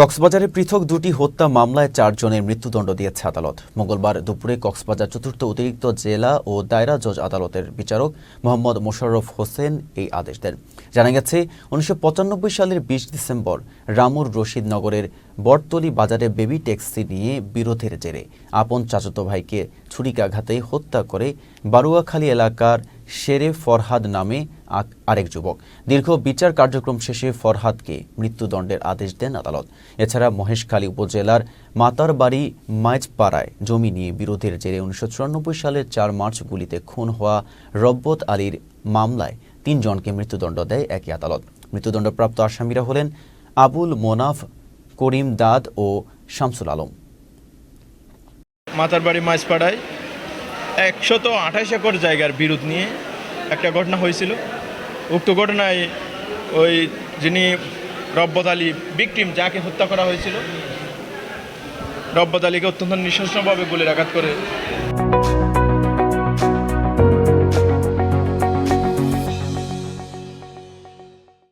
কক্সবাজারে পৃথক দুটি হত্যা মামলায় চারজনের মৃত্যুদণ্ড দিয়েছে আদালত। মঙ্গলবার দুপুরে কক্সবাজার চতুর্থ অতিরিক্ত জেলা ও দায়রা জজ আদালতের বিচারক মোহাম্মদ মোশাররফ হোসেন এই আদেশ দেন। জানা গেছে, উনিশশো পঁচানব্বই সালের বিশ ডিসেম্বর রামুর রশিদ নগরের বটতলি বাজারে বেবি ট্যাক্সি নিয়ে বিরোধের জেরে। আপন চাচাতো ভাইকে ছুরিকাঘাতে হত্যা করে বারুয়াখালী এলাকার শেরে ফরহাদ নামে আরেক যুবক। দীর্ঘ বিচার কার্যক্রম শেষে ফরহাদকে মৃত্যুদণ্ডের আদেশ দেন আদালত। এছাড়া মহেশখালী উপজেলার মাতারবাড়ি মাইজপাড়ায় জমি নিয়ে বিরোধের জেরে উনিশশো চুরানব্বই সালের চার মার্চ গুলিতে খুন হওয়া রব্বত আলীর মামলায় তিনজনকে মৃত্যুদণ্ড দেয় একই আদালত। মৃত্যুদণ্ডপ্রাপ্ত আসামিরা হলেন আবুল মোনাফ করিম দাদ ও শামসুল আলম। মাতার বাড়ি মাছপাড়ায় একশত আঠাশ একর জায়গার বিরোধ নিয়ে একটা ঘটনা হয়েছিল। উক্ত ঘটনায় ওই যিনি রব্বত আলী বিক্টিম যাকে হত্যা করা হয়েছিল, রব্বত আলীকে অত্যন্ত নৃশংসভাবে গুলির আঘাত করে